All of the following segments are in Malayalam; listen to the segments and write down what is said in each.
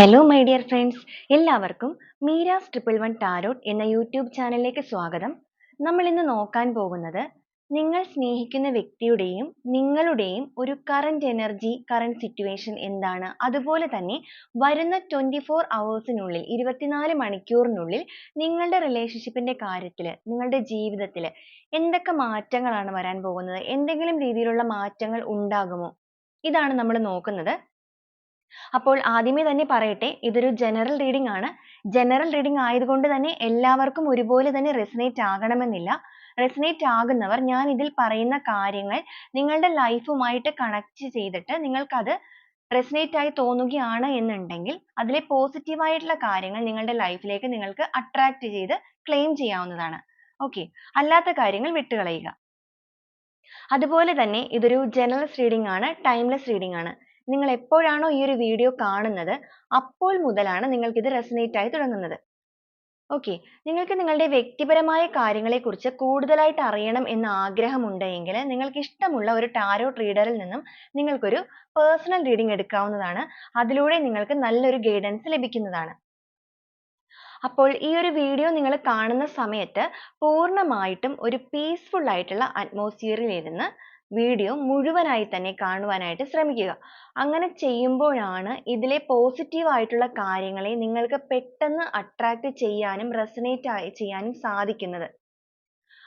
ഹലോ മൈ ഡിയർ ഫ്രണ്ട്സ് എല്ലാവർക്കും മീരാസ് ട്രിപ്പിൾ വൺ ടാരോട്ട് എന്ന യൂട്യൂബ് ചാനലിലേക്ക് സ്വാഗതം. നമ്മൾ ഇന്ന് നോക്കാൻ പോകുന്നത് നിങ്ങൾ സ്നേഹിക്കുന്ന വ്യക്തിയുടെയും നിങ്ങളുടെയും ഒരു കറന്റ് എനർജി കറന്റ് സിറ്റുവേഷൻ എന്താണ്? അതുപോലെ തന്നെ വരുന്ന ട്വന്റി ഫോർ അവേഴ്സിനുള്ളിൽ ഇരുപത്തിനാല് മണിക്കൂറിനുള്ളിൽ നിങ്ങളുടെ റിലേഷൻഷിപ്പിന്റെ കാര്യത്തിൽ നിങ്ങളുടെ ജീവിതത്തിൽ എന്തൊക്കെ മാറ്റങ്ങളാണ് വരാൻ പോകുന്നത്? എന്തെങ്കിലും രീതിയിലുള്ള മാറ്റങ്ങൾ ഉണ്ടാകുമോ? ഇതാണ് നമ്മൾ നോക്കുന്നത്. അപ്പോൾ ആദ്യമേ തന്നെ പറയട്ടെ ഇതൊരു ജനറൽ റീഡിംഗ് ആണ്. ജനറൽ റീഡിംഗ് ആയതുകൊണ്ട് തന്നെ എല്ലാവർക്കും ഒരുപോലെ തന്നെ റെസിനേറ്റ് ആകണമെന്നില്ല. റെസിനേറ്റ് ആകുന്നവർ ഞാൻ ഇതിൽ പറയുന്ന കാര്യങ്ങൾ നിങ്ങളുടെ ലൈഫുമായിട്ട് കണക്ട് ചെയ്തിട്ട് നിങ്ങൾക്കത് റെസിനേറ്റ് ആയി തോന്നുകയാണ് എന്നുണ്ടെങ്കിൽ അതിലെ പോസിറ്റീവ് ആയിട്ടുള്ള കാര്യങ്ങൾ നിങ്ങളുടെ ലൈഫിലേക്ക് നിങ്ങൾക്ക് അട്രാക്ട് ചെയ്ത് ക്ലെയിം ചെയ്യാവുന്നതാണ്. ഓക്കെ അല്ലാത്ത കാര്യങ്ങൾ വിട്ടുകളയുക. അതുപോലെ തന്നെ ഇതൊരു ജനറൽ റീഡിംഗ് ആണ് ടൈംലെസ് റീഡിംഗ് ആണ്. നിങ്ങൾ എപ്പോഴാണോ ഈ ഒരു വീഡിയോ കാണുന്നത് അപ്പോൾ മുതലാണ് നിങ്ങൾക്ക് ഇത് റെസനേറ്റ് ആയി തുടങ്ങുന്നത്. ഓക്കെ നിങ്ങൾക്ക് നിങ്ങളുടെ വ്യക്തിപരമായ കാര്യങ്ങളെക്കുറിച്ച് കൂടുതലായിട്ട് അറിയണം എന്ന് ആഗ്രഹമുണ്ടെങ്കിൽ നിങ്ങൾക്ക് ഇഷ്ടമുള്ള ഒരു ടാരോ റീഡറിൽ നിന്നും നിങ്ങൾക്കൊരു പേഴ്സണൽ റീഡിംഗ് എടുക്കാവുന്നതാണ്. അതിലൂടെ നിങ്ങൾക്ക് നല്ലൊരു ഗൈഡൻസ് ലഭിക്കുന്നതാണ്. അപ്പോൾ ഈ ഒരു വീഡിയോ നിങ്ങൾ കാണുന്ന സമയത്ത് പൂർണമായിട്ടും ഒരു പീസ്ഫുൾ ആയിട്ടുള്ള അറ്റ്മോസ്ഫിയറിൽ ഇരുന്ന് വീഡിയോ മുഴുവനായി തന്നെ കാണുവാനായിട്ട് ശ്രമിക്കുക. അങ്ങനെ ചെയ്യുമ്പോഴാണ് ഇതിലെ പോസിറ്റീവ് ആയിട്ടുള്ള കാര്യങ്ങളെ നിങ്ങൾക്ക് പെട്ടെന്ന് അട്രാക്റ്റ് ചെയ്യാനും റെസനേറ്റ് ചെയ്യാനും സാധിക്കുന്നത്.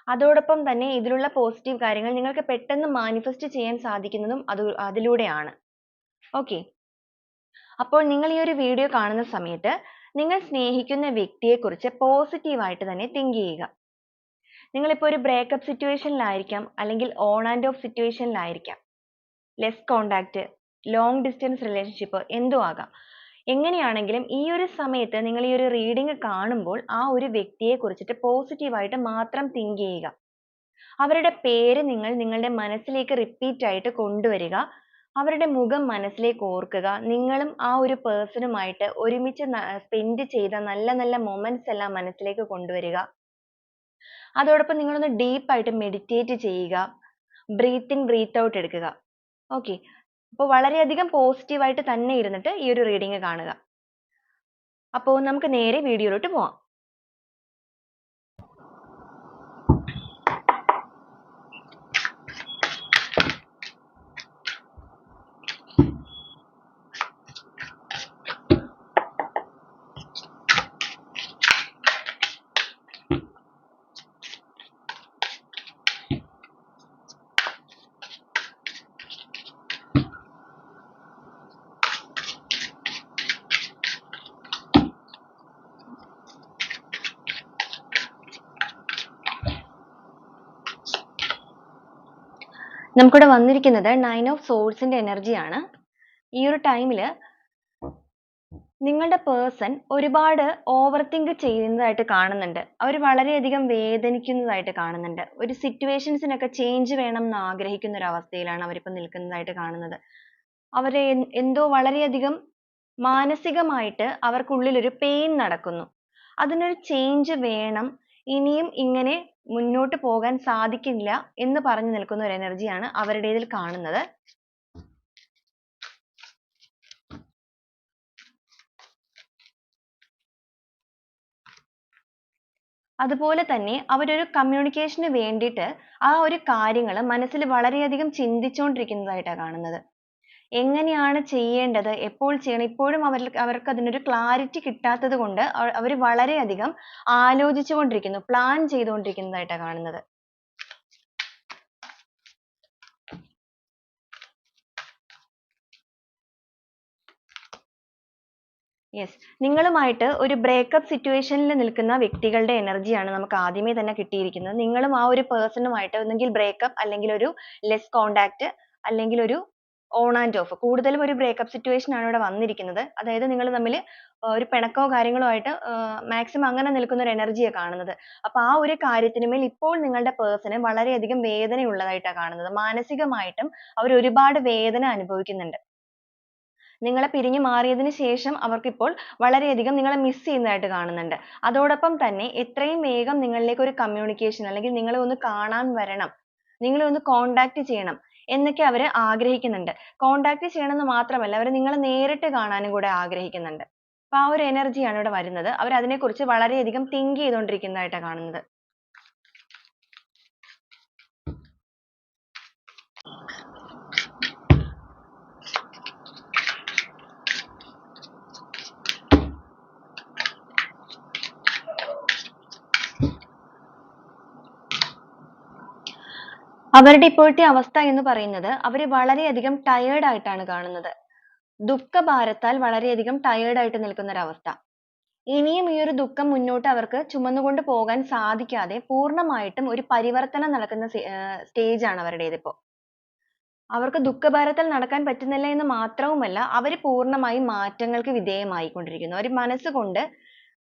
അതോടൊപ്പം തന്നെ ഇതിലുള്ള പോസിറ്റീവ് കാര്യങ്ങൾ നിങ്ങൾക്ക് പെട്ടെന്ന് മാനിഫെസ്റ്റ് ചെയ്യാൻ സാധിക്കുന്നതും അത് അതിലൂടെയാണ്. ഓക്കെ അപ്പോൾ നിങ്ങൾ ഈ ഒരു വീഡിയോ കാണുന്ന സമയത്ത് നിങ്ങൾ സ്നേഹിക്കുന്ന വ്യക്തിയെക്കുറിച്ച് പോസിറ്റീവായിട്ട് തന്നെ തിങ്ക് ചെയ്യുക. നിങ്ങളിപ്പോൾ ഒരു ബ്രേക്കപ്പ് സിറ്റുവേഷനിലായിരിക്കാം അല്ലെങ്കിൽ on and off സിറ്റുവേഷനിലായിരിക്കാം less contact long distance relationship എന്തോ ആകാം. എങ്ങനെയാണെങ്കിലും ഈ ഒരു സമയത്ത് നിങ്ങൾ ഈ ഒരു റീഡിംഗ് കാണുമ്പോൾ ആ ഒരു വ്യക്തിയെ കുറിച്ചിട്ട് പോസിറ്റീവായിട്ട് മാത്രം തിങ്ക് ചെയ്യുക. അവരുടെ പേര് നിങ്ങൾ നിങ്ങളുടെ മനസ്സിലേക്ക് റിപ്പീറ്റ് ആയിട്ട് കൊണ്ടുവരിക. അവരുടെ മുഖം മനസ്സിലേക്ക് ഓർക്കുക. നിങ്ങളും ആ ഒരു പേഴ്സണുമായിട്ട് ഒരുമിച്ച് സ്പെൻഡ് ചെയ്ത നല്ല നല്ല മൊമെന്റ്സ് എല്ലാം മനസ്സിലേക്ക് കൊണ്ടുവരിക. അതോടൊപ്പം നിങ്ങളൊന്ന് ഡീപ്പായിട്ട് മെഡിറ്റേറ്റ് ചെയ്യുക. ബ്രീത്ത് ഇൻ ബ്രീത്ത് ഔട്ട് എടുക്കുക. ഓക്കെ അപ്പോൾ വളരെയധികം പോസിറ്റീവായിട്ട് തന്നെ ഇരുന്നിട്ട് ഈ ഒരു റീഡിങ് കാണുക. അപ്പോൾ നമുക്ക് നേരെ വീഡിയോയിലോട്ട് പോവാം. നമുക്കിവിടെ വന്നിരിക്കുന്നത് നയൻ ഓഫ് സോൾസിന്റെ എനർജിയാണ് ഈ ഒരു ടൈമിൽ നിങ്ങളുടെ പേഴ്സൺ ഒരുപാട് ഓവർ തിങ്ക് ചെയ്യുന്നതായിട്ട് കാണുന്നുണ്ട്. അവർ വളരെയധികം വേദനിക്കുന്നതായിട്ട് കാണുന്നുണ്ട്. ഒരു സിറ്റുവേഷൻസിനൊക്കെ ചേഞ്ച് വേണം എന്ന് ആഗ്രഹിക്കുന്ന ഒരു അവസ്ഥയിലാണ് അവരിപ്പോൾ നിൽക്കുന്നതായിട്ട് കാണുന്നത്. അവരെ എന്തോ വളരെയധികം മാനസികമായിട്ട് അവർക്കുള്ളിൽ ഒരു പെയിൻ നടക്കുന്നു. അതിനൊരു ചേഞ്ച് വേണം. ഇനിയും ഇങ്ങനെ മുന്നോട്ട് പോകാൻ സാധിക്കില്ല എന്ന് പറഞ്ഞു നിൽക്കുന്ന ഒരു എനർജിയാണ് അവരുടേതിൽ കാണുന്നത്. അതുപോലെ തന്നെ അവരൊരു കമ്മ്യൂണിക്കേഷന് വേണ്ടിയിട്ട് ആ ഒരു കാര്യങ്ങൾ മനസ്സിൽ വളരെയധികം ചിന്തിച്ചുകൊണ്ടിരിക്കുന്നതായിട്ടാണ് കാണുന്നത്. എങ്ങനെയാണ് ചെയ്യേണ്ടത്? എപ്പോൾ ചെയ്യണം? ഇപ്പോഴും അവർ അവർക്ക് അതിനൊരു ക്ലാരിറ്റി കിട്ടാത്തത് കൊണ്ട് അവർ വളരെയധികം ആലോചിച്ചുകൊണ്ടിരിക്കുന്നു. പ്ലാൻ ചെയ്തുകൊണ്ടിരിക്കുന്നതായിട്ടാണ് കാണുന്നത്. യെസ് നിങ്ങളുമായിട്ട് ഒരു ബ്രേക്കപ്പ് സിറ്റുവേഷനിൽ നിൽക്കുന്ന വ്യക്തികളുടെ എനർജിയാണ് നമുക്ക് ആദ്യമേ തന്നെ കിട്ടിയിരിക്കുന്നത്. നിങ്ങളും ആ ഒരു പേഴ്സണുമായിട്ട് ഒന്നുകിൽ ബ്രേക്കപ്പ് അല്ലെങ്കിൽ ഒരു ലെസ് കോണ്ടാക്ട് അല്ലെങ്കിൽ ഒരു ഓൺ ആൻഡ് ഓഫ് കൂടുതലും ഒരു ബ്രേക്കപ്പ് സിറ്റുവേഷൻ ആണ് ഇവിടെ വന്നിരിക്കുന്നത്. അതായത് നിങ്ങൾ തമ്മിൽ ഒരു പിണക്കോ കാര്യങ്ങളോ ആയിട്ട് മാക്സിമം അങ്ങനെ നിൽക്കുന്ന ഒരു എനർജിയാണ് കാണുന്നത്. അപ്പൊ ആ ഒരു കാര്യത്തിനുമേൽ ഇപ്പോൾ നിങ്ങളുടെ പേഴ്സണ് വളരെയധികം വേദന ഉള്ളതായിട്ടാണ് കാണുന്നത്. മാനസികമായിട്ടും അവർ ഒരുപാട് വേദന അനുഭവിക്കുന്നുണ്ട്. നിങ്ങളെ പിരിഞ്ഞു മാറിയതിന് ശേഷം അവർക്കിപ്പോൾ വളരെയധികം നിങ്ങളെ മിസ് ചെയ്യുന്നതായിട്ട് കാണുന്നുണ്ട്. അതോടൊപ്പം തന്നെ എത്രയും വേഗം നിങ്ങളിലേക്ക് ഒരു കമ്മ്യൂണിക്കേഷൻ അല്ലെങ്കിൽ നിങ്ങളെ ഒന്ന് കാണാൻ വരണം. നിങ്ങളെ ഒന്ന് കോണ്ടാക്ട് ചെയ്യണം. എന്നൊക്കെ അവർ ആഗ്രഹിക്കുന്നുണ്ട്. കോണ്ടാക്ട് ചെയ്യണമെന്ന് മാത്രമല്ല അവർ നിങ്ങളെ നേരിട്ട് കാണാനും കൂടെ ആഗ്രഹിക്കുന്നുണ്ട്. അപ്പൊ ആ ഒരു എനർജിയാണ് ഇവിടെ വരുന്നത്. അവർ അതിനെക്കുറിച്ച് വളരെയധികം തിങ്ക് ചെയ്തുകൊണ്ടിരിക്കുന്നതായിട്ടാണ് കാണുന്നത്. അവരുടെ ഇപ്പോഴത്തെ അവസ്ഥ എന്ന് പറയുന്നത് അവർ വളരെയധികം ടയേർഡ് ആയിട്ടാണ് കാണുന്നത്. ദുഃഖഭാരത്താൽ വളരെയധികം ടയേർഡ് ആയിട്ട് നിൽക്കുന്ന ഒരവസ്ഥ. ഇനിയും ഈ ഒരു ദുഃഖം മുന്നോട്ട് അവർക്ക് ചുമന്നുകൊണ്ട് പോകാൻ സാധിക്കാതെ പൂർണമായിട്ടും ഒരു പരിവർത്തനം നടക്കുന്ന stage ആണ് അവർക്ക് ദുഃഖഭാരത്തിൽ നടക്കാൻ പറ്റുന്നില്ല എന്ന് മാത്രവുമല്ല അവർ പൂർണമായും മാറ്റങ്ങൾക്ക് വിധേയമായിക്കൊണ്ടിരിക്കുന്നു. അവർ മനസ്സുകൊണ്ട്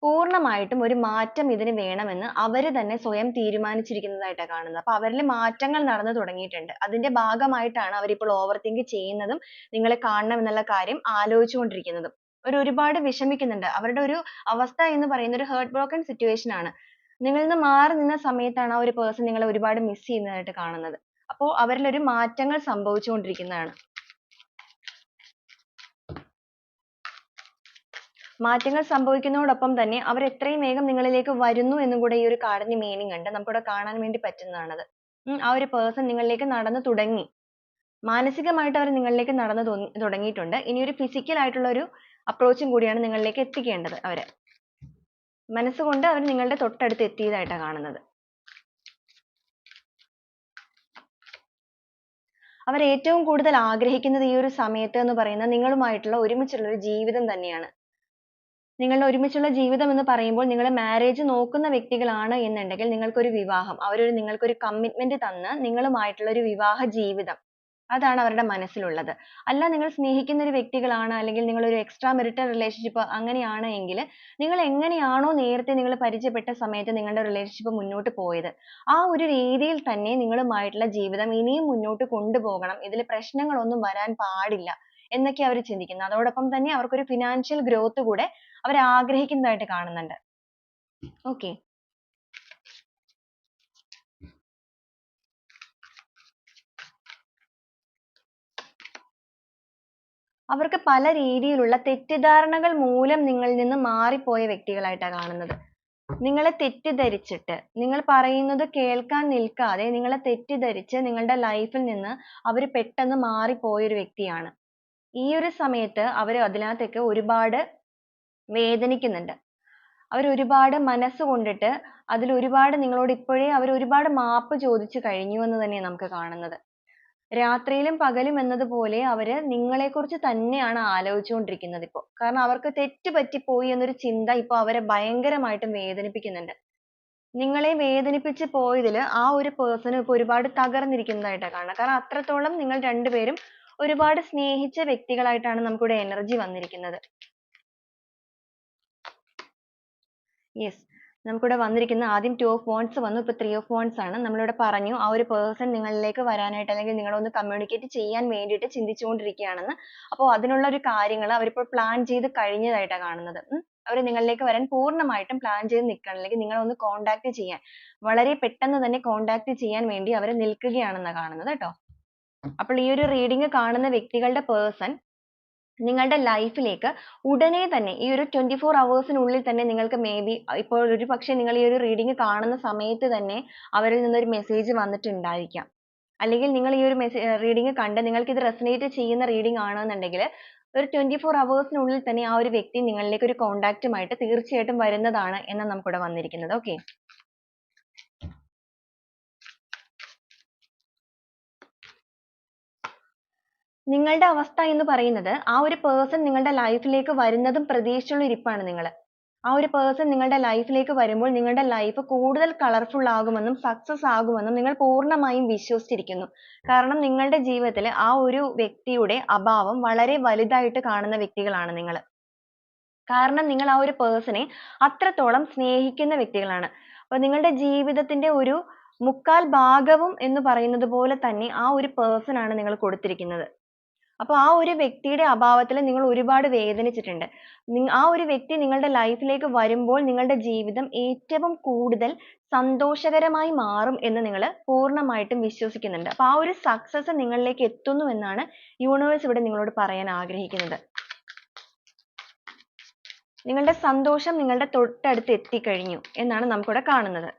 പൂർണമായിട്ടും ഒരു മാറ്റം ഇതിന് വേണമെന്ന് അവർ തന്നെ സ്വയം തീരുമാനിച്ചിരിക്കുന്നതായിട്ടാണ് കാണുന്നത്. അപ്പൊ അവരിൽ മാറ്റങ്ങൾ നടന്നു തുടങ്ങിയിട്ടുണ്ട്. അതിന്റെ ഭാഗമായിട്ടാണ് അവർ ഇപ്പോൾ overthink ചെയ്യുന്നതും നിങ്ങളെ കാണണം എന്നുള്ള കാര്യം ആലോചിച്ചുകൊണ്ടിരിക്കുന്നതും. അവർ ഒരുപാട് വിഷമിക്കുന്നുണ്ട്. അവരുടെ ഒരു അവസ്ഥ എന്ന് പറയുന്നത് ഒരു heart broken സിറ്റുവേഷൻ ആണ്. നിങ്ങളിൽ നിന്ന് മാറി നിന്ന സമയത്താണ് ആ ഒരു പേഴ്സൺ നിങ്ങളെ ഒരുപാട് miss ചെയ്യുന്നതായിട്ട് കാണുന്നത്. അപ്പോൾ അവരിൽ ഒരു മാറ്റങ്ങൾ സംഭവിച്ചുകൊണ്ടിരിക്കുന്നതാണ്. മാറ്റങ്ങൾ സംഭവിക്കുന്നതോടൊപ്പം തന്നെ അവർ എത്രയും വേഗം നിങ്ങളിലേക്ക് വരുന്നു എന്നും കൂടെ ഈ ഒരു കാർഡിന് meaning ഉണ്ട്. നമുക്കിവിടെ കാണാൻ വേണ്ടി പറ്റുന്നതാണത്. ആ ഒരു person നിങ്ങളിലേക്ക് നടന്നു തുടങ്ങി. മാനസികമായിട്ട് അവർ നിങ്ങളിലേക്ക് നടന്നു തുട തുടങ്ങിയിട്ടുണ്ട്. ഇനി ഒരു physical ആയിട്ടുള്ള ഒരു approach ഉം കൂടിയാണ് നിങ്ങളിലേക്ക് എത്തിക്കേണ്ടത് അവർ. മനസ്സുകൊണ്ട് അവർ നിങ്ങളുടെ തൊട്ടടുത്ത് എത്തിയതായിട്ടാണ് കാണുന്നത്. അവർ ഏറ്റവും കൂടുതൽ ആഗ്രഹിക്കുന്നത് ഈ ഒരു സമയത്ത് എന്ന് പറയുന്നത് നിങ്ങളുമായിട്ടുള്ള ഒരുമിച്ചുള്ള ഒരു ജീവിതം തന്നെയാണ്. നിങ്ങളുടെ ഒരുമിച്ചുള്ള ജീവിതം എന്ന് പറയുമ്പോൾ നിങ്ങൾ marriage നോക്കുന്ന വ്യക്തികളാണ് എന്നുണ്ടെങ്കിൽ നിങ്ങൾക്കൊരു വിവാഹം. അവരൊരു നിങ്ങൾക്കൊരു കമ്മിറ്റ്മെന്റ് തന്ന് നിങ്ങളുമായിട്ടുള്ള ഒരു വിവാഹ ജീവിതം. അതാണ് അവരുടെ മനസ്സിലുള്ളത്. അല്ല നിങ്ങൾ സ്നേഹിക്കുന്ന ഒരു വ്യക്തികളാണ് അല്ലെങ്കിൽ നിങ്ങൾ ഒരു extra marital relationship അങ്ങനെയാണ് എങ്കിൽ നിങ്ങൾ എങ്ങനെയാണോ നേരത്തെ നിങ്ങൾ പരിചയപ്പെട്ട സമയത്ത് നിങ്ങളുടെ റിലേഷൻഷിപ്പ് മുന്നോട്ട് പോയത്. ആ ഒരു രീതിയിൽ തന്നെ നിങ്ങളുമായിട്ടുള്ള ജീവിതം ഇനിയും മുന്നോട്ട് കൊണ്ടുപോകണം. ഇതിൽ പ്രശ്നങ്ങളൊന്നും വരാൻ പാടില്ല. എന്നൊക്കെ അവർ ചിന്തിക്കുന്നത് അതോടൊപ്പം തന്നെ അവർക്കൊരു ഫിനാൻഷ്യൽ ഗ്രോത്ത് കൂടെ അവർ ആഗ്രഹിക്കുന്നതായിട്ട് കാണുന്നുണ്ട്. Okay. അവർക്ക് പല രീതിയിലുള്ള തെറ്റിദ്ധാരണകൾ മൂലം നിങ്ങളിൽ നിന്ന് മാറിപ്പോയ വ്യക്തികളായിട്ടാണ് കാണുന്നത്. നിങ്ങളെ തെറ്റിദ്ധരിച്ചിട്ട് നിങ്ങൾ പറയുന്നത് കേൾക്കാൻ നിൽക്കാതെ നിങ്ങളെ തെറ്റിദ്ധരിച്ച് നിങ്ങളുടെ ലൈഫിൽ നിന്ന് അവർ പെട്ടെന്ന് മാറിപ്പോയ ഒരു വ്യക്തിയാണ്. ഈ ഒരു സമയത്ത് അവർ അതിനകത്തൊക്കെ ഒരുപാട് വേദനിക്കുന്നുണ്ട്. അവർ ഒരുപാട് മനസ്സ് കൊണ്ടിട്ട് അതിൽ ഒരുപാട് നിങ്ങളോട് ഇപ്പോഴേ അവർ ഒരുപാട് മാപ്പ് ചോദിച്ചു കഴിഞ്ഞു എന്ന് തന്നെയാണ് നമുക്ക് കാണുന്നത്. രാത്രിയിലും പകലും എന്നതുപോലെ അവർ നിങ്ങളെക്കുറിച്ച് തന്നെയാണ് ആലോചിച്ചുകൊണ്ടിരിക്കുന്നത് ഇപ്പോൾ. കാരണം അവർക്ക് തെറ്റ് പറ്റിപ്പോയി എന്നൊരു ചിന്ത ഇപ്പോൾ അവരെ ഭയങ്കരമായിട്ടും വേദനിപ്പിക്കുന്നുണ്ട്. നിങ്ങളെ വേദനിപ്പിച്ച് പോയതിൽ ആ ഒരു പേഴ്സൺ ഇപ്പോൾ ഒരുപാട് തകർന്നിരിക്കുന്നതായിട്ടാണ് കാണുന്നത്. കാരണം അത്രത്തോളം നിങ്ങൾ രണ്ടുപേരും ഒരുപാട് സ്നേഹിച്ച വ്യക്തികളായിട്ടാണ് നമുക്കിവിടെ energy വന്നിരിക്കുന്നത്. Yes. നമുക്കിവിടെ വന്നിരിക്കുന്ന ആദ്യം two of wands വന്നു. ഇപ്പോൾ three of wands ആണ്. നമ്മളിവിടെ പറഞ്ഞു ആ ഒരു person നിങ്ങളിലേക്ക് വരാനായിട്ട് അല്ലെങ്കിൽ നിങ്ങളൊന്ന് communicate ചെയ്യാൻ വേണ്ടിയിട്ട് ചിന്തിച്ചുകൊണ്ടിരിക്കുകയാണെന്ന്. അപ്പോൾ അതിനുള്ള ഒരു കാര്യങ്ങൾ അവരിപ്പോൾ plan ചെയ്ത് കഴിഞ്ഞതായിട്ടാണ് കാണുന്നത്. അവർ നിങ്ങളിലേക്ക് വരാൻ പൂർണമായിട്ടും plan ചെയ്ത് നിൽക്കുകയാണ്. അല്ലെങ്കിൽ നിങ്ങളെ ഒന്ന് contact ചെയ്യാൻ വളരെ പെട്ടെന്ന് തന്നെ contact ചെയ്യാൻ വേണ്ടി അവർ നിൽക്കുകയാണെന്നാണ് കാണുന്നത് കേട്ടോ. അപ്പോൾ ഈ ഒരു reading കാണുന്ന വ്യക്തികളുടെ പേഴ്സൺ നിങ്ങളുടെ ലൈഫിലേക്ക് ലേക്ക് ഉടനെ തന്നെ ഈ ഒരു twenty four hours നുള്ളിൽ തന്നെ നിങ്ങൾക്ക് may be ഇപ്പോൾ ഒരുപക്ഷേ നിങ്ങൾ ഈ ഒരു reading കാണുന്ന സമയത്ത് തന്നെ അവരിൽ നിന്ന് ഒരു വന്നിട്ടുണ്ടായിരിക്കാം. അല്ലെങ്കിൽ നിങ്ങൾ ഈ ഒരു message reading കണ്ട് നിങ്ങൾക്ക് ഇത് resonate ചെയ്യുന്ന reading ആണെന്നുണ്ടെങ്കിൽ ഒരു twenty four hours നുള്ളിൽ തന്നെ ആ ഒരു വ്യക്തി നിങ്ങളിലേക്ക് ഒരു കോണ്ടാക്റ്റുമായിട്ട് മായിട്ട് തീർച്ചയായിട്ടും വരുന്നതാണ് എന്നാണ് നമുക്കിവിടെ വന്നിരിക്കുന്നത്. Okay? നിങ്ങളുടെ അവസ്ഥ എന്ന് പറയുന്നത് ആ ഒരു പേഴ്സൺ നിങ്ങളുടെ ലൈഫിലേക്ക് ലേക്ക് വരുന്നതും പ്രതീക്ഷിച്ചുള്ള ഇരിപ്പാണ് നിങ്ങൾ. ആ ഒരു പേഴ്സൺ നിങ്ങളുടെ ലൈഫിലേക്ക് ലേക്ക് വരുമ്പോൾ നിങ്ങളുടെ ലൈഫ് കൂടുതൽ കളർഫുൾ ആകുമെന്നും സക്സസ് ആകുമെന്നും നിങ്ങൾ പൂർണമായും വിശ്വസിച്ചിരിക്കുന്നു. കാരണം നിങ്ങളുടെ ജീവിതത്തിൽ ആ ഒരു വ്യക്തിയുടെ അഭാവം വളരെ വലുതായിട്ട് കാണുന്ന വ്യക്തികളാണ് നിങ്ങൾ. കാരണം നിങ്ങൾ ആ ഒരു നെ അത്രത്തോളം സ്നേഹിക്കുന്ന വ്യക്തികളാണ്. അപ്പോൾ നിങ്ങളുടെ ജീവിതത്തിന്റെ ഒരു മുക്കാൽ ഭാഗവും എന്ന് പറയുന്നത് പോലെ തന്നെ ആ ഒരു person ആണ് നിങ്ങൾ കൊടുത്തിരിക്കുന്നത്. അപ്പോൾ ആ ഒരു വ്യക്തിയുടെ അഭാവത്തിൽ നിങ്ങൾ ഒരുപാട് വേദനിച്ചിട്ടുണ്ട്. ആ ഒരു വ്യക്തി നിങ്ങളുടെ ലൈഫിലേക്ക് വരുമ്പോൾ നിങ്ങളുടെ ജീവിതം ഏറ്റവും കൂടുതൽ സന്തോഷകരമായി മാറും എന്ന് നിങ്ങൾ പൂർണമായിട്ടും വിശ്വസിക്കുന്നുണ്ട്. അപ്പോൾ ആ ഒരു സക്സസ് നിങ്ങളിലേക്ക് എത്തുന്നു എന്നാണ് യൂണിവേഴ്സ് ഇവിടെ നിങ്ങളോട് പറയാൻ ആഗ്രഹിക്കുന്നത്. നിങ്ങളുടെ സന്തോഷം നിങ്ങളുടെ തൊട്ടടുത്ത് എത്തിക്കഴിഞ്ഞു എന്നാണ് നമുക്കിവിടെ കാണുന്നത്.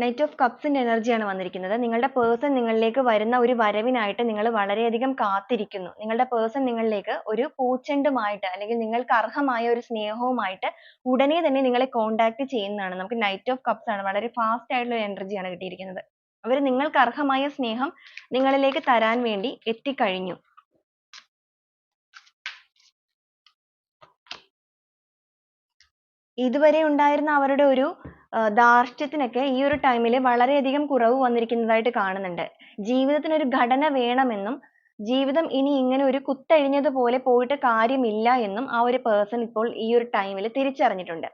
നൈറ്റ് ഓഫ് കപ്സിന്റെ എനർജിയാണ് വന്നിരിക്കുന്നത്. നിങ്ങളുടെ പേഴ്സൺ നിങ്ങളിലേക്ക് വരുന്ന ഒരു വരവിനായിട്ട് നിങ്ങൾ വളരെയധികം കാത്തിരിക്കുന്നു. നിങ്ങളുടെ പേഴ്സൺ നിങ്ങളിലേക്ക് ഒരു പൂച്ചെണ്ടുമായിട്ട് അല്ലെങ്കിൽ നിങ്ങൾക്ക് അർഹമായ ഒരു സ്നേഹവുമായിട്ട് ഉടനെ തന്നെ നിങ്ങളെ കോണ്ടാക്ട് ചെയ്യുന്നതാണ്. നമുക്ക് നൈറ്റ് ഓഫ് കപ്സ് ആണ് വളരെ ഫാസ്റ്റ് ആയിട്ടുള്ള ഒരു എനർജിയാണ് കിട്ടിയിരിക്കുന്നത്. അവർ നിങ്ങൾക്ക് അർഹമായ സ്നേഹം നിങ്ങളിലേക്ക് തരാൻ വേണ്ടി എത്തിക്കഴിഞ്ഞു. ഇതുവരെ ഉണ്ടായിരുന്ന അവരുടെ ഒരു ധാർഷ്ട്യത്തിനൊക്കെ ഈ ഒരു ടൈമിൽ വളരെയധികം കുറവ് വന്നിരിക്കുന്നതായിട്ട് കാണുന്നുണ്ട്. ജീവിതത്തിന് ഒരു ഘടന വേണമെന്നും ജീവിതം ഇനി ഇങ്ങനെ ഒരു കുത്തഴിഞ്ഞതുപോലെ പോയിട്ട് കാര്യമില്ല എന്നും ആ ഒരു പേഴ്സൺ ഇപ്പോൾ ഈ ഒരു ടൈമിൽ തിരിച്ചറിഞ്ഞിട്ടുണ്ട്.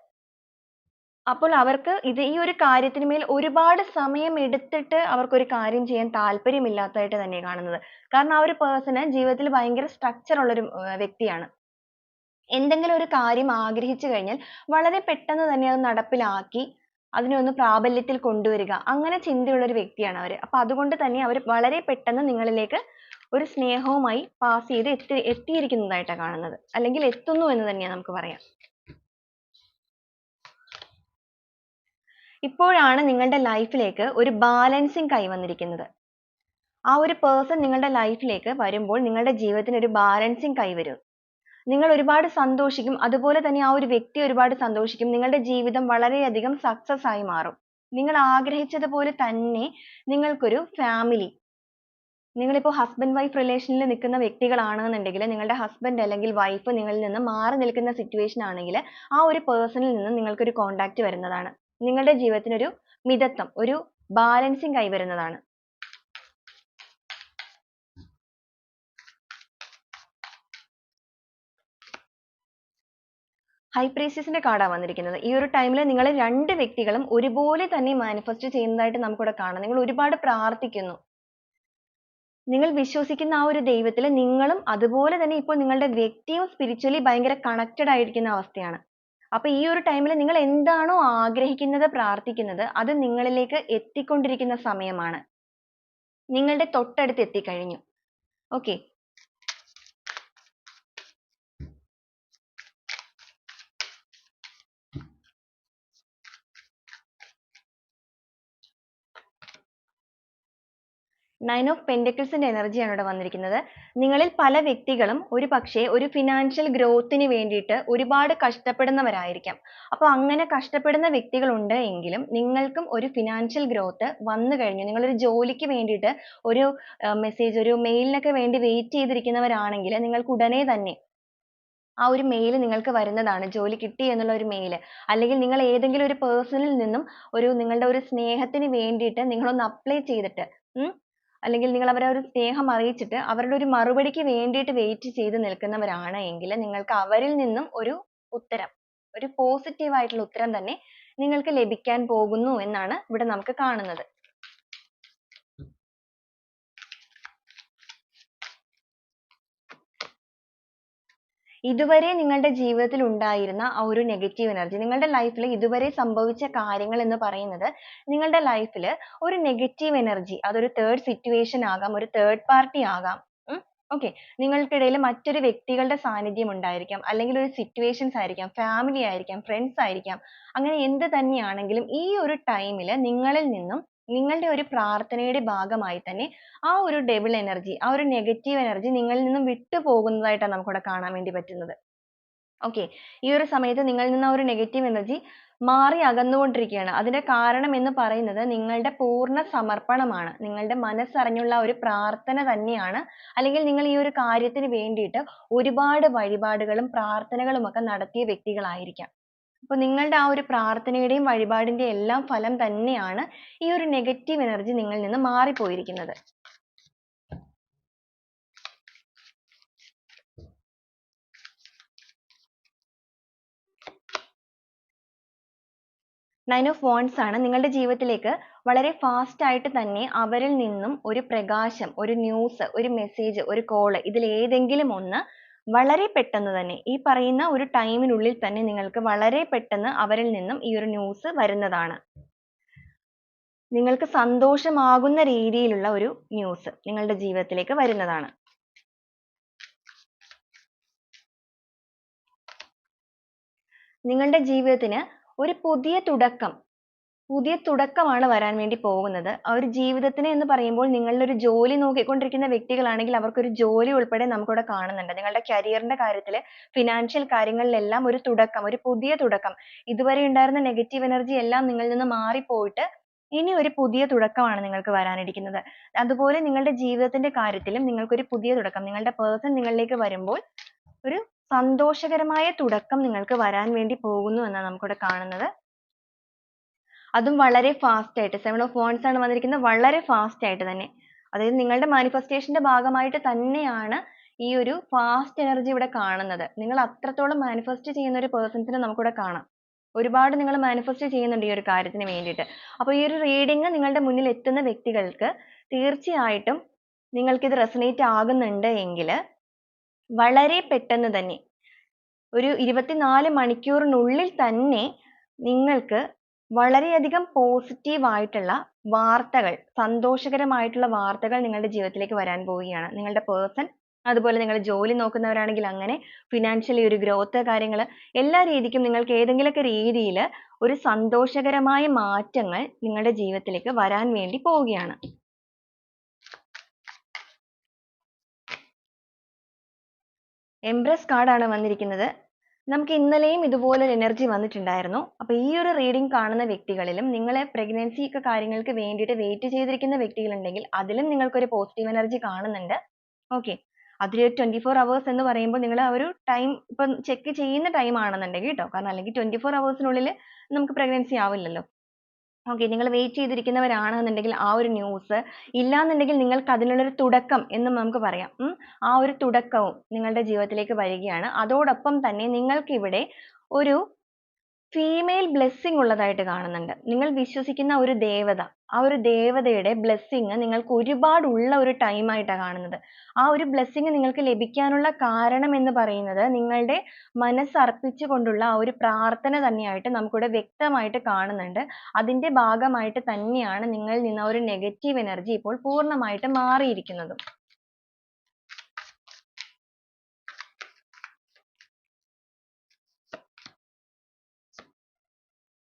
അപ്പോൾ അവർക്ക് ഇത് ഈ ഒരു കാര്യത്തിന് മേൽ ഒരുപാട് സമയം എടുത്തിട്ട് അവർക്ക് ഒരു കാര്യം ചെയ്യാൻ താല്പര്യമില്ലാത്തതായിട്ട് തന്നെ കാണുന്നത്. കാരണം ആ ഒരു പേഴ്സണ് ജീവിതത്തിൽ ഭയങ്കര സ്ട്രക്ചർ ഉള്ള ഒരു വ്യക്തിയാണ്. എന്തെങ്കിലും ഒരു കാര്യം ആഗ്രഹിച്ചു കഴിഞ്ഞാൽ വളരെ പെട്ടെന്ന് തന്നെ അത് നടപ്പിലാക്കി അതിനെ ഒന്ന് പ്രാബല്യത്തിൽ കൊണ്ടുവരിക. അങ്ങനെ ചിന്തയുള്ള ഒരു വ്യക്തിയാണ് അവർ അപ്പൊ അതുകൊണ്ട് തന്നെ അവർ വളരെ പെട്ടെന്ന് നിങ്ങളിലേക്ക് ഒരു സ്നേഹവുമായി പാസ് ചെയ്ത് എത്തി എത്തിയിരിക്കുന്നതായിട്ടാണ് കാണുന്നത്. അല്ലെങ്കിൽ എത്തുന്നു എന്ന് തന്നെയാണ് നമുക്ക് പറയാം. ഇപ്പോഴാണ് നിങ്ങളുടെ ലൈഫിലേക്ക് ഒരു ബാലൻസിങ് കൈവന്നിരിക്കുന്നത് ആ ഒരു പേഴ്സൺ നിങ്ങളുടെ ലൈഫിലേക്ക് വരുമ്പോൾ നിങ്ങളുടെ ജീവിതത്തിന് ഒരു ബാലൻസിങ് കൈവരും നിങ്ങൾ ഒരുപാട് സന്തോഷിക്കും. അതുപോലെ തന്നെ ആ ഒരു വ്യക്തി ഒരുപാട് സന്തോഷിക്കും. നിങ്ങളുടെ ജീവിതം വളരെയധികം സക്സസ് ആയി മാറും. നിങ്ങൾ ആഗ്രഹിച്ചതുപോലെ തന്നെ നിങ്ങൾക്കൊരു ഫാമിലി നിങ്ങളിപ്പോൾ ഹസ്ബൻഡ് വൈഫ് റിലേഷനിൽ നിൽക്കുന്ന വ്യക്തികളാണെന്നുണ്ടെങ്കിൽ നിങ്ങളുടെ ഹസ്ബൻഡ് അല്ലെങ്കിൽ വൈഫ് നിങ്ങളിൽ നിന്ന് മാറി നിൽക്കുന്ന സിറ്റുവേഷൻ ആണെങ്കിൽ ആ ഒരു പേഴ്സണിൽ നിന്ന് നിങ്ങൾക്കൊരു കോണ്ടാക്ട് വരുന്നതാണ്. നിങ്ങളുടെ ജീവിതത്തിനൊരു മിതത്വം ഒരു ബാലൻസിങ് കൈവരുന്നതാണ്. ഹൈ പ്രീസിയസിന്റെ കാർഡാണ് വന്നിരിക്കുന്നത്. ഈ ഒരു ടൈമിൽ നിങ്ങൾ രണ്ട് വ്യക്തികളും ഒരുപോലെ തന്നെ മാനിഫെസ്റ്റ് ചെയ്യുന്നതായിട്ട് നമുക്കിവിടെ കാണാം. നിങ്ങൾ ഒരുപാട് പ്രാർത്ഥിക്കുന്നു. നിങ്ങൾ വിശ്വസിക്കുന്ന ആ ഒരു ദൈവത്തിൽ നിങ്ങളും അതുപോലെ തന്നെ ഇപ്പോൾ നിങ്ങളുടെ വ്യക്തിയും സ്പിരിച്വലി ഭയങ്കര കണക്റ്റഡ് ആയിരിക്കുന്ന അവസ്ഥയാണ്. അപ്പൊ ഈ ഒരു ടൈമിൽ നിങ്ങൾ എന്താണോ ആഗ്രഹിക്കുന്നത് പ്രാർത്ഥിക്കുന്നത് അത് നിങ്ങളിലേക്ക് എത്തിക്കൊണ്ടിരിക്കുന്ന സമയമാണ്. നിങ്ങളുടെ തൊട്ടടുത്ത് എത്തിക്കഴിഞ്ഞു. ഓക്കെ നയൻ ഓഫ് പെൻഡക്കിൾസിന്റെ എനർജിയാണ് ഇവിടെ വന്നിരിക്കുന്നത്. നിങ്ങളിൽ പല വ്യക്തികളും ഒരു പക്ഷേ ഒരു ഫിനാൻഷ്യൽ ഗ്രോത്തിന് വേണ്ടിയിട്ട് ഒരുപാട് കഷ്ടപ്പെടുന്നവരായിരിക്കാം. അപ്പോൾ അങ്ങനെ കഷ്ടപ്പെടുന്ന വ്യക്തികളുണ്ട് എങ്കിലും നിങ്ങൾക്കും ഒരു ഫിനാൻഷ്യൽ ഗ്രോത്ത് വന്നു കഴിഞ്ഞു. നിങ്ങളൊരു ജോലിക്ക് വേണ്ടിയിട്ട് ഒരു മെസ്സേജ് ഒരു മെയിലിനൊക്കെ വേണ്ടി വെയിറ്റ് ചെയ്തിരിക്കുന്നവരാണെങ്കിൽ നിങ്ങൾക്ക് ഉടനെ തന്നെ ആ ഒരു മെയിൽ നിങ്ങൾക്ക് വരുന്നതാണ്. ജോലി കിട്ടി എന്നുള്ള ഒരു മെയിൽ അല്ലെങ്കിൽ നിങ്ങൾ ഏതെങ്കിലും ഒരു പേഴ്സണിൽ നിന്നും ഒരു നിങ്ങളുടെ ഒരു സ്നേഹത്തിന് വേണ്ടിയിട്ട് നിങ്ങളൊന്ന് അപ്ലൈ ചെയ്തിട്ട് അല്ലെങ്കിൽ നിങ്ങൾ അവരെ ഒരു സ്നേഹം അറിയിച്ചിട്ട് അവരുടെ ഒരു മറുപടിക്ക് വേണ്ടിയിട്ട് വെയിറ്റ് ചെയ്ത് നിൽക്കുന്നവരാണ് എങ്കിൽ നിങ്ങൾക്ക് അവരിൽ നിന്നും ഒരു ഉത്തരം ഒരു പോസിറ്റീവ് ആയിട്ടുള്ള ഉത്തരം തന്നെ നിങ്ങൾക്ക് ലഭിക്കാൻ പോകുന്നു എന്നാണ് ഇവിടെ നമുക്ക് കാണുന്നത്. ഇതുവരെ നിങ്ങളുടെ ജീവിതത്തിൽ ഉണ്ടായിരുന്ന ആ ഒരു നെഗറ്റീവ് എനർജി നിങ്ങളുടെ ലൈഫിൽ ഇതുവരെ സംഭവിച്ച കാര്യങ്ങൾ എന്ന് പറയുന്നത് നിങ്ങളുടെ ലൈഫിൽ ഒരു നെഗറ്റീവ് എനർജി അതൊരു തേർഡ് സിറ്റുവേഷൻ ആകാം ഒരു തേർഡ് പാർട്ടി ആകാം. ഓക്കെ നിങ്ങൾക്കിടയിൽ മറ്റൊരു വ്യക്തികളുടെ സാന്നിധ്യം ഉണ്ടായിരിക്കാം അല്ലെങ്കിൽ ഒരു സിറ്റുവേഷൻസ് ആയിരിക്കാം ഫാമിലി ആയിരിക്കാം ഫ്രണ്ട്സ് ആയിരിക്കാം. അങ്ങനെ എന്ത് തന്നെയാണെങ്കിലും ഈ ഒരു ടൈമിൽ നിങ്ങളിൽ നിന്നും നിങ്ങളുടെ ഒരു പ്രാർത്ഥനയുടെ ഭാഗമായി തന്നെ ആ ഒരു ഡെബിൾ എനർജി ആ ഒരു നെഗറ്റീവ് എനർജി നിങ്ങളിൽ നിന്നും വിട്ടു പോകുന്നതായിട്ടാണ് നമുക്കിവിടെ കാണാൻ വേണ്ടി പറ്റുന്നത്. ഓക്കെ ഈ ഒരു സമയത്ത് നിങ്ങളിൽ നിന്ന് ആ ഒരു നെഗറ്റീവ് എനർജി മാറി അകന്നുകൊണ്ടിരിക്കുകയാണ്. അതിന്റെ കാരണം എന്ന് പറയുന്നത് നിങ്ങളുടെ പൂർണ സമർപ്പണമാണ്. നിങ്ങളുടെ മനസ്സറിഞ്ഞുള്ള ഒരു പ്രാർത്ഥന തന്നെയാണ്. അല്ലെങ്കിൽ നിങ്ങൾ ഈ ഒരു കാര്യത്തിന് വേണ്ടിയിട്ട് ഒരുപാട് വഴിപാടുകളും പ്രാർത്ഥനകളും ഒക്കെ നടത്തിയ വ്യക്തികളായിരിക്കാം. അപ്പോൾ നിങ്ങളുടെ ആ ഒരു പ്രാർത്ഥനയുടെയും വഴിപാടിന്റെയും എല്ലാം ഫലം തന്നെയാണ് ഈ ഒരു നെഗറ്റീവ് എനർജി നിങ്ങളിൽ നിന്ന് മാറിപ്പോയിരിക്കുന്നത്. നയൻ ഓഫ് വോൺസ് ആണ് നിങ്ങളുടെ ജീവിതത്തിലേക്ക് വളരെ ഫാസ്റ്റ് ആയിട്ട് തന്നെ അവരിൽ നിന്നും ഒരു പ്രകാശം ഒരു ന്യൂസ് ഒരു മെസ്സേജ് ഒരു കോൾ ഇതിൽ ഏതെങ്കിലും ഒന്ന് വളരെ പെട്ടെന്ന് തന്നെ ഈ പറയുന്ന ഒരു ടൈമിനുള്ളിൽ തന്നെ നിങ്ങൾക്ക് വളരെ പെട്ടെന്ന് അവരിൽ നിന്നും ഈ ഒരു ന്യൂസ് വരുന്നതാണ്. നിങ്ങൾക്ക് സന്തോഷമാകുന്ന രീതിയിലുള്ള ഒരു ന്യൂസ് നിങ്ങളുടെ ജീവിതത്തിലേക്ക് വരുന്നതാണ്. നിങ്ങളുടെ ജീവിതത്തിന് ഒരു പുതിയ തുടക്കം പുതിയ തുടക്കമാണ് വരാൻ വേണ്ടി പോകുന്നത്. ആ ഒരു ജീവിതത്തിന് എന്ന് പറയുമ്പോൾ നിങ്ങളുടെ ഒരു ജോലി നോക്കിക്കൊണ്ടിരിക്കുന്ന വ്യക്തികളാണെങ്കിൽ അവർക്കൊരു ജോലി ഉൾപ്പെടെ നമുക്കിവിടെ കാണുന്നുണ്ട്. നിങ്ങളുടെ കരിയറിന്റെ കാര്യത്തിൽ ഫിനാൻഷ്യൽ കാര്യങ്ങളിലെല്ലാം ഒരു തുടക്കം ഒരു പുതിയ തുടക്കം. ഇതുവരെ ഉണ്ടായിരുന്ന നെഗറ്റീവ് എനർജി എല്ലാം നിങ്ങളിൽ നിന്ന് മാറിപ്പോയിട്ട് ഇനി ഒരു പുതിയ തുടക്കമാണ് നിങ്ങൾക്ക് വരാനിരിക്കുന്നത്. അതുപോലെ നിങ്ങളുടെ ജീവിതത്തിന്റെ കാര്യത്തിലും നിങ്ങൾക്ക് ഒരു പുതിയ തുടക്കം നിങ്ങളുടെ പേഴ്സൺ നിങ്ങളിലേക്ക് വരുമ്പോൾ ഒരു സന്തോഷകരമായ തുടക്കം നിങ്ങൾക്ക് വരാൻ വേണ്ടി പോകുന്നു എന്നാണ് നമുക്കിവിടെ കാണുന്നത്. അതും വളരെ ഫാസ്റ്റ് ആയിട്ട് സെവൻ ഓഫ് വോൺസ് ആണ് വന്നിരിക്കുന്നത് വളരെ ഫാസ്റ്റ് ആയിട്ട് തന്നെ. അതായത് നിങ്ങളുടെ മാനിഫെസ്റ്റേഷന്റെ ഭാഗമായിട്ട് തന്നെയാണ് ഈ ഒരു ഫാസ്റ്റ് എനർജി ഇവിടെ കാണുന്നത്. നിങ്ങൾ അത്രത്തോളം മാനിഫെസ്റ്റ് ചെയ്യുന്ന ഒരു persons നെ നമുക്കിവിടെ കാണാം. ഒരുപാട് നിങ്ങൾ മാനിഫെസ്റ്റ് ചെയ്യുന്നുണ്ട് ഈ ഒരു കാര്യത്തിന് വേണ്ടിയിട്ട്. അപ്പോൾ ഈ ഒരു reading നിങ്ങളുടെ മുന്നിൽ എത്തുന്ന വ്യക്തികൾക്ക് തീർച്ചയായിട്ടും നിങ്ങൾക്ക് ഇത് resonate ആകുന്നുണ്ട് എങ്കിൽ വളരെ പെട്ടെന്ന് തന്നെ ഒരു ഇരുപത്തിനാല് മണിക്കൂറിനുള്ളിൽ തന്നെ നിങ്ങൾക്ക് വളരെയധികം പോസിറ്റീവ് ആയിട്ടുള്ള വാർത്തകൾ സന്തോഷകരമായിട്ടുള്ള വാർത്തകൾ നിങ്ങളുടെ ജീവിതത്തിലേക്ക് വരാൻ പോവുകയാണ്. നിങ്ങളുടെ പേഴ്സൺ അതുപോലെ നിങ്ങൾ ജോലി നോക്കുന്നവരാണെങ്കിൽ അങ്ങനെ ഫിനാൻഷ്യലി ഒരു ഗ്രോത്ത് കാര്യങ്ങൾ എല്ലാ രീതിക്കും നിങ്ങൾക്ക് ഏതെങ്കിലുമൊക്കെ രീതിയിൽ ഒരു സന്തോഷകരമായ മാറ്റങ്ങൾ നിങ്ങളുടെ ജീവിതത്തിലേക്ക് വരാൻ വേണ്ടി പോവുകയാണ്. എംബ്രസ് കാർഡാണ് വന്നിരിക്കുന്നത്. നമുക്ക് ഇന്നലെയും ഇതുപോലെ ഒരു എനർജി വന്നിട്ടുണ്ടായിരുന്നു. അപ്പോൾ ഈ ഒരു റീഡിംഗ് കാണുന്ന വ്യക്തികളിലും നിങ്ങളെ പ്രഗ്നൻസി ഒക്കെ കാര്യങ്ങൾക്ക് വേണ്ടിയിട്ട് വെയിറ്റ് ചെയ്തിരിക്കുന്ന വ്യക്തികളുണ്ടെങ്കിൽ അതിലും നിങ്ങൾക്കൊരു പോസിറ്റീവ് എനർജി കാണുന്നുണ്ട്. ഓക്കെ അതിൽ ഒരു ഫോർ അവേഴ്സ് എന്ന് പറയുമ്പോൾ നിങ്ങൾ ആ ഒരു ടൈം ഇപ്പം ചെക്ക് ചെയ്യുന്ന ടൈം ആണെന്നുണ്ടെങ്കിൽ കേട്ടോ. കാരണം അല്ലെങ്കിൽ ട്വന്റി ഫോർ അവേഴ്സിനുള്ളിൽ നമുക്ക് പ്രഗ്നൻസി ആവില്ലല്ലോ. Okay നിങ്ങൾ വെയിറ്റ് ചെയ്തിരിക്കുന്നവരാണെന്നുണ്ടെങ്കിൽ ആ ഒരു ന്യൂസ് ഇല്ലാന്നുണ്ടെങ്കിൽ നിങ്ങൾക്ക് അതിനുള്ളൊരു തുടക്കം എന്നും നമുക്ക് പറയാം. ആ ഒരു തുടക്കവും നിങ്ങളുടെ ജീവിതത്തിലേക്ക് വരികയാണ്. അതോടൊപ്പം തന്നെ നിങ്ങൾക്കിവിടെ ഒരു female ബ്ലെസ്സിങ് ഉള്ളതായിട്ട് കാണുന്നുണ്ട്. നിങ്ങൾ വിശ്വസിക്കുന്ന ഒരു ദേവത ആ ഒരു ദേവതയുടെ ബ്ലെസ്സിങ് നിങ്ങൾക്ക് ഒരുപാട് ഉള്ള ഒരു ടൈം ആയിട്ടാണ് കാണുന്നത്. ആ ഒരു ബ്ലെസ്സിങ് നിങ്ങൾക്ക് ലഭിക്കാനുള്ള കാരണം എന്ന് പറയുന്നത് നിങ്ങളുടെ മനസ്സ് അർപ്പിച്ചുകൊണ്ടുള്ള ആ ഒരു പ്രാർത്ഥന തന്നെയായിട്ട് നമുക്കിവിടെ വ്യക്തമായിട്ട് കാണുന്നുണ്ട്. അതിന്റെ ഭാഗമായിട്ട് തന്നെയാണ് നിങ്ങളിൽ നിന്ന് ഒരു നെഗറ്റീവ് എനർജി ഇപ്പോൾ പൂർണമായിട്ട് മാറിയിരിക്കുന്നതും.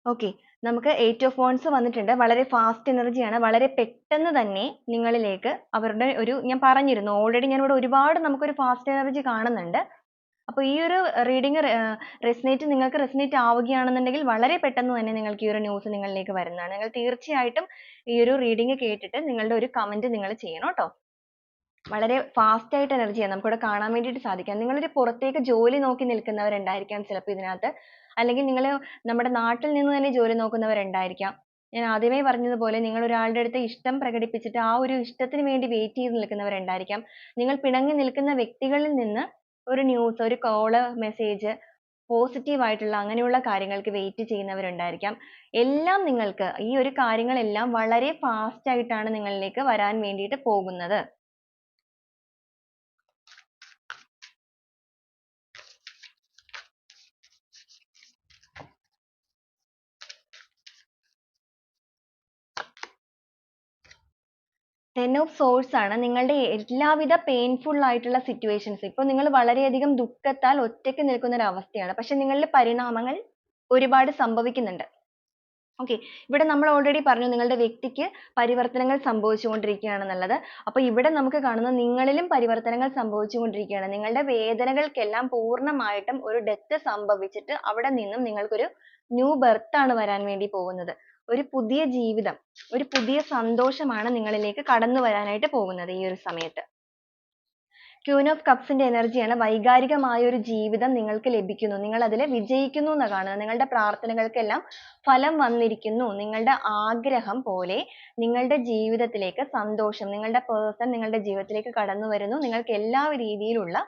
Okay. നമുക്ക് എയ്റ്റ് ഓഫ് വോൺസ് വന്നിട്ടുണ്ട്. വളരെ ഫാസ്റ്റ് എനർജിയാണ് വളരെ പെട്ടെന്ന് തന്നെ നിങ്ങളിലേക്ക് അവരുടെ ഒരു ഞാൻ പറഞ്ഞിരുന്നു ഓൾറെഡി ഞാൻ ഇവിടെ ഒരുപാട് നമുക്കൊരു ഫാസ്റ്റ് എനർജി കാണുന്നുണ്ട്. അപ്പോൾ ഈ ഒരു റീഡിങ് റെസിനേറ്റ് നിങ്ങൾക്ക് റെസിനേറ്റ് ആവുകയാണെന്നുണ്ടെങ്കിൽ വളരെ പെട്ടെന്ന് തന്നെ നിങ്ങൾക്ക് ഈ ഒരു ന്യൂസ് നിങ്ങളിലേക്ക് വരുന്നതാണ്. നിങ്ങൾ തീർച്ചയായിട്ടും ഈ ഒരു റീഡിങ് കേട്ടിട്ട് നിങ്ങളുടെ ഒരു കമന്റ് നിങ്ങൾ ചെയ്യണം കേട്ടോ. വളരെ ഫാസ്റ്റ് ആയിട്ട് എനർജിയാണ് നമുക്കിവിടെ കാണാൻ വേണ്ടിയിട്ട് സാധിക്കാം. നിങ്ങളൊരു പുറത്തേക്ക് ജോലി നോക്കി നിൽക്കുന്നവരുണ്ടായിരിക്കാം ചിലപ്പോൾ ഇതിനകത്ത്. അല്ലെങ്കിൽ നിങ്ങൾ നമ്മുടെ നാട്ടിൽ നിന്ന് തന്നെ ജോലി നോക്കുന്നവരുണ്ടായിരിക്കാം. ഞാൻ ആദ്യമേ പറഞ്ഞതുപോലെ നിങ്ങൾ ഒരാളുടെ അടുത്ത് ഇഷ്ടം പ്രകടിപ്പിച്ചിട്ട് ആ ഒരു ഇഷ്ടത്തിന് വേണ്ടി വെയിറ്റ് ചെയ്ത് നിൽക്കുന്നവരുണ്ടായിരിക്കാം. നിങ്ങൾ പിണങ്ങി നിൽക്കുന്ന വ്യക്തികളിൽ നിന്ന് ഒരു ന്യൂസ് ഒരു കോൾ മെസ്സേജ് പോസിറ്റീവ് ആയിട്ടുള്ള അങ്ങനെയുള്ള കാര്യങ്ങൾക്ക് വെയിറ്റ് ചെയ്യുന്നവരുണ്ടായിരിക്കാം. എല്ലാം നിങ്ങൾക്ക് ഈ ഒരു കാര്യങ്ങളെല്ലാം വളരെ ഫാസ്റ്റ് ആയിട്ടാണ് നിങ്ങളിലേക്ക് വരാൻ വേണ്ടിയിട്ട് പോകുന്നത്. Ten ഓഫ് സോഴ്സ് ആണ് നിങ്ങളുടെ എല്ലാവിധ പെയിൻഫുൾ ആയിട്ടുള്ള സിറ്റുവേഷൻസ് ഇപ്പോൾ നിങ്ങൾ വളരെയധികം ദുഃഖത്താൽ ഒറ്റയ്ക്ക് നിൽക്കുന്ന ഒരു അവസ്ഥയാണ്. പക്ഷെ നിങ്ങളുടെ പരിണാമങ്ങൾ ഒരുപാട് സംഭവിക്കുന്നുണ്ട്. ഓക്കെ ഇവിടെ നമ്മൾ ഓൾറെഡി പറഞ്ഞു നിങ്ങളുടെ വ്യക്തിക്ക് പരിവർത്തനങ്ങൾ സംഭവിച്ചുകൊണ്ടിരിക്കുകയാണെന്നുള്ളത്. അപ്പോൾ ഇവിടെ നമുക്ക് കാണുന്ന നിങ്ങളിലും പരിവർത്തനങ്ങൾ സംഭവിച്ചുകൊണ്ടിരിക്കുകയാണ്. നിങ്ങളുടെ വേദനകൾക്കെല്ലാം പൂർണമായിട്ടും ഒരു ഡെത്ത് സംഭവിച്ചിട്ട് അവിടെ നിന്നും നിങ്ങൾക്കൊരു ന്യൂ ബർത്ത് ആണ് വരാൻ വേണ്ടി പോകുന്നത്. ഒരു പുതിയ ജീവിതം ഒരു പുതിയ സന്തോഷമാണ് നിങ്ങളിലേക്ക് കടന്നു വരാനായിട്ട് പോകുന്നത് ഈ ഒരു സമയത്ത്. ക്യൂൻ ഓഫ് കപ്സിന്റെ എനർജിയാണ് വൈകാരികമായ ഒരു ജീവിതം നിങ്ങൾക്ക് ലഭിക്കുന്നു. നിങ്ങൾ അതിൽ വിജയിക്കുന്നു എന്ന് കാണുന്നത്. നിങ്ങളുടെ പ്രാർത്ഥനകൾക്കെല്ലാം ഫലം വന്നിരിക്കുന്നു. നിങ്ങളുടെ ആഗ്രഹം പോലെ നിങ്ങളുടെ ജീവിതത്തിലേക്ക് സന്തോഷം നിങ്ങളുടെ പേഴ്സൺ നിങ്ങളുടെ ജീവിതത്തിലേക്ക് കടന്നു വരുന്നു. നിങ്ങൾക്ക് എല്ലാ രീതിയിലുള്ള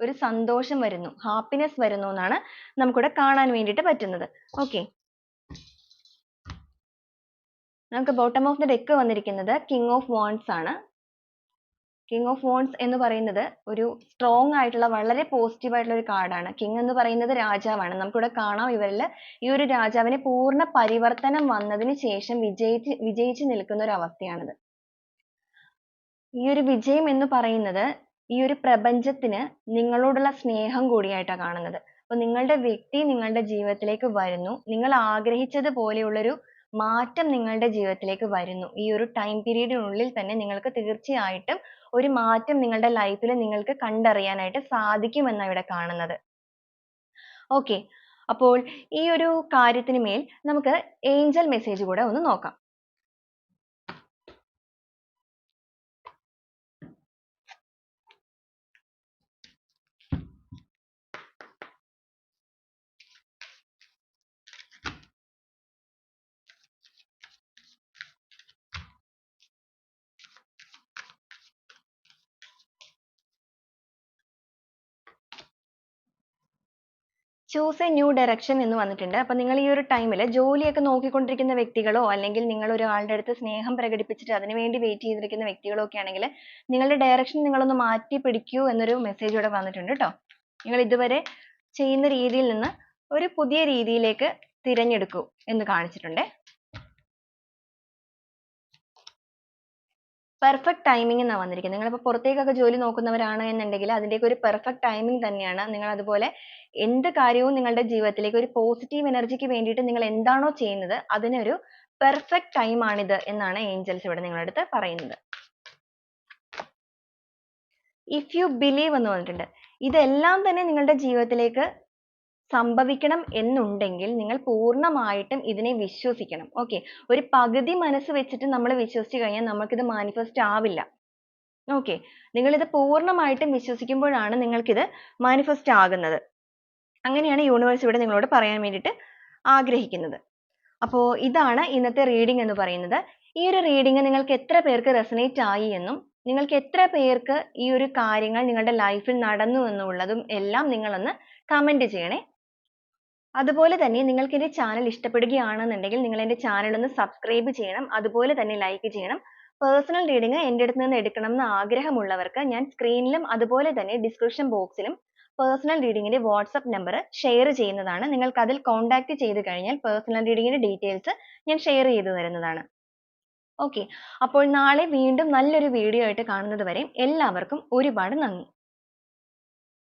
ഒരു സന്തോഷം വരുന്നു. ഹാപ്പിനെസ് വരുന്നു എന്നാണ് നമുക്കിവിടെ കാണാൻ വേണ്ടിയിട്ട് പറ്റുന്നത്. Okay. നമുക്ക് ബോട്ടം ഓഫ് ദ ഡെക്ക് വന്നിരിക്കുന്നത് കിങ് ഓഫ് വോൺസ് ആണ്. കിങ് ഓഫ് വോൺസ് എന്ന് പറയുന്നത് ഒരു സ്ട്രോങ് ആയിട്ടുള്ള വളരെ പോസിറ്റീവ് ആയിട്ടുള്ള ഒരു കാർഡാണ് കിങ് എന്ന് പറയുന്നത് രാജാവാണ്. നമുക്കിവിടെ കാണാം ഇവരിൽ ഈ ഒരു രാജാവിന് പൂർണ പരിവർത്തനം വന്നതിന് ശേഷം വിജയിച്ച് വിജയിച്ച് നിൽക്കുന്ന ഒരു അവസ്ഥയാണിത്. ഈ ഒരു വിജയം എന്ന് പറയുന്നത് ഈ ഒരു പ്രപഞ്ചത്തിന് നിങ്ങളോടുള്ള സ്നേഹം കൂടിയായിട്ടാണ് കാണുന്നത്. അപ്പൊ നിങ്ങളുടെ വ്യക്തി നിങ്ങളുടെ ജീവിതത്തിലേക്ക് വരുന്നു. നിങ്ങൾ ആഗ്രഹിച്ചതുപോലെയുള്ളൊരു മാറ്റം നിങ്ങളുടെ ജീവിതത്തിലേക്ക് വരുന്നു. ഈ ഒരു ടൈം period നുള്ളിൽ തന്നെ നിങ്ങൾക്ക് തീർച്ചയായിട്ടും ഒരു മാറ്റം നിങ്ങളുടെ ലൈഫിൽ നിങ്ങൾക്ക് കണ്ടറിയാനായിട്ട് സാധിക്കും എന്നാ ഇവിടെ കാണുന്നത്. Okay. അപ്പോൾ ഈ ഒരു കാര്യത്തിന് മേൽ നമുക്ക് ഏഞ്ചൽ മെസ്സേജ് കൂടെ ഒന്ന് നോക്കാം. Choose എ ന്യൂ ഡയറക്ഷൻ എന്ന് വന്നിട്ടുണ്ട്. അപ്പോൾ നിങ്ങൾ ഈ ഒരു ടൈമിൽ ജോലിയൊക്കെ നോക്കിക്കൊണ്ടിരിക്കുന്ന വ്യക്തികളോ അല്ലെങ്കിൽ നിങ്ങൾ ഒരാളുടെ അടുത്ത് സ്നേഹം പ്രകടിപ്പിച്ചിട്ട് അതിനുവേണ്ടി വെയിറ്റ് ചെയ്തിരിക്കുന്ന വ്യക്തികളോ ഒക്കെ ആണെങ്കിൽ നിങ്ങളുടെ ഡയറക്ഷൻ നിങ്ങളൊന്ന് മാറ്റി പിടിക്കൂ എന്നൊരു മെസ്സേജ് ഇവിടെ വന്നിട്ടുണ്ട് കേട്ടോ നിങ്ങൾ ഇതുവരെ ചെയ്യുന്ന രീതിയിൽ നിന്ന് ഒരു പുതിയ രീതിയിലേക്ക് തിരഞ്ഞെടുക്കൂ എന്ന് കാണിച്ചിട്ടുണ്ട്. Perfect ടൈമിംഗ് എന്നാണ് വന്നിരിക്കുന്നത് നിങ്ങൾ ഇപ്പോൾ പുറത്തേക്കൊക്കെ ജോലി നോക്കുന്നവരാണ് എന്നുണ്ടെങ്കിൽ അതിന്റെയൊക്കെ ഒരു perfect ടൈമിംഗ് തന്നെയാണ്. നിങ്ങൾ അതുപോലെ എന്ത് കാര്യവും നിങ്ങളുടെ ജീവിതത്തിലേക്ക് ഒരു പോസിറ്റീവ് എനർജിക്ക് ക്ക് വേണ്ടിയിട്ട് നിങ്ങൾ എന്താണോ ചെയ്യുന്നത് അതിനൊരു പെർഫെക്റ്റ് time ആണിത് എന്നാണ് ഏഞ്ചൽസ് ഇവിടെ നിങ്ങളുടെ അടുത്ത് പറയുന്നത്. ഇഫ് യു ബിലീവ് എന്ന് പറഞ്ഞിട്ടുണ്ട്. ഇതെല്ലാം തന്നെ നിങ്ങളുടെ ജീവിതത്തിലേക്ക് സംഭവിക്കണം എന്നുണ്ടെങ്കിൽ നിങ്ങൾ പൂർണമായിട്ടും ഇതിനെ വിശ്വസിക്കണം. ഓക്കെ ഒരു പകുതി മനസ്സ് വെച്ചിട്ട് നമ്മൾ വിശ്വസിച്ച് കഴിഞ്ഞാൽ നമുക്കിത് മാനിഫെസ്റ്റ് ആവില്ല. ഓക്കെ നിങ്ങളിത് പൂർണമായിട്ടും വിശ്വസിക്കുമ്പോഴാണ് നിങ്ങൾക്കിത് മാനിഫെസ്റ്റ് ആകുന്നത്. അങ്ങനെയാണ് യൂണിവേഴ്സ് ഇവിടെ നിങ്ങളോട് പറയാൻ വേണ്ടിയിട്ട് ആഗ്രഹിക്കുന്നത്. അപ്പോൾ ഇതാണ് ഇന്നത്തെ റീഡിംഗ് എന്ന് പറയുന്നത്. ഈ ഒരു റീഡിംഗ് നിങ്ങൾക്ക് എത്ര പേർക്ക് റെസനേറ്റ് ആയി എന്നും നിങ്ങൾക്ക് എത്ര പേർക്ക് ഈ ഒരു കാര്യങ്ങൾ നിങ്ങളുടെ ലൈഫിൽ നടന്നു എന്നുള്ളതും എല്ലാം നിങ്ങളൊന്ന് കമന്റ് ചെയ്യണേ. അതുപോലെ തന്നെ നിങ്ങൾക്ക് എന്റെ ചാനൽ ഇഷ്ടപ്പെടുകയാണെന്നുണ്ടെങ്കിൽ നിങ്ങൾ എന്റെ ചാനൽ ഒന്ന് സബ്സ്ക്രൈബ് ചെയ്യണം. അതുപോലെ തന്നെ ലൈക്ക് ചെയ്യണം. പേഴ്സണൽ റീഡിങ് എന്റെ അടുത്ത് നിന്ന് എടുക്കണം എന്ന് ആഗ്രഹമുള്ളവർക്ക് ഞാൻ സ്ക്രീനിലും അതുപോലെ തന്നെ ഡിസ്ക്രിപ്ഷൻ ബോക്സിലും പേഴ്സണൽ റീഡിങ്ങിന്റെ വാട്സപ്പ് നമ്പർ ഷെയർ ചെയ്യുന്നതാണ്. നിങ്ങൾക്ക് അതിൽ കോൺടാക്ട് ചെയ്ത് കഴിഞ്ഞാൽ പേഴ്സണൽ റീഡിങ്ങിന്റെ ഡീറ്റെയിൽസ് ഞാൻ ഷെയർ ചെയ്തു തരുന്നതാണ്. ഓക്കെ അപ്പോൾ നാളെ വീണ്ടും നല്ലൊരു വീഡിയോ ആയിട്ട് കാണുന്നത് വരെ എല്ലാവർക്കും ഒരുപാട് നന്ദി.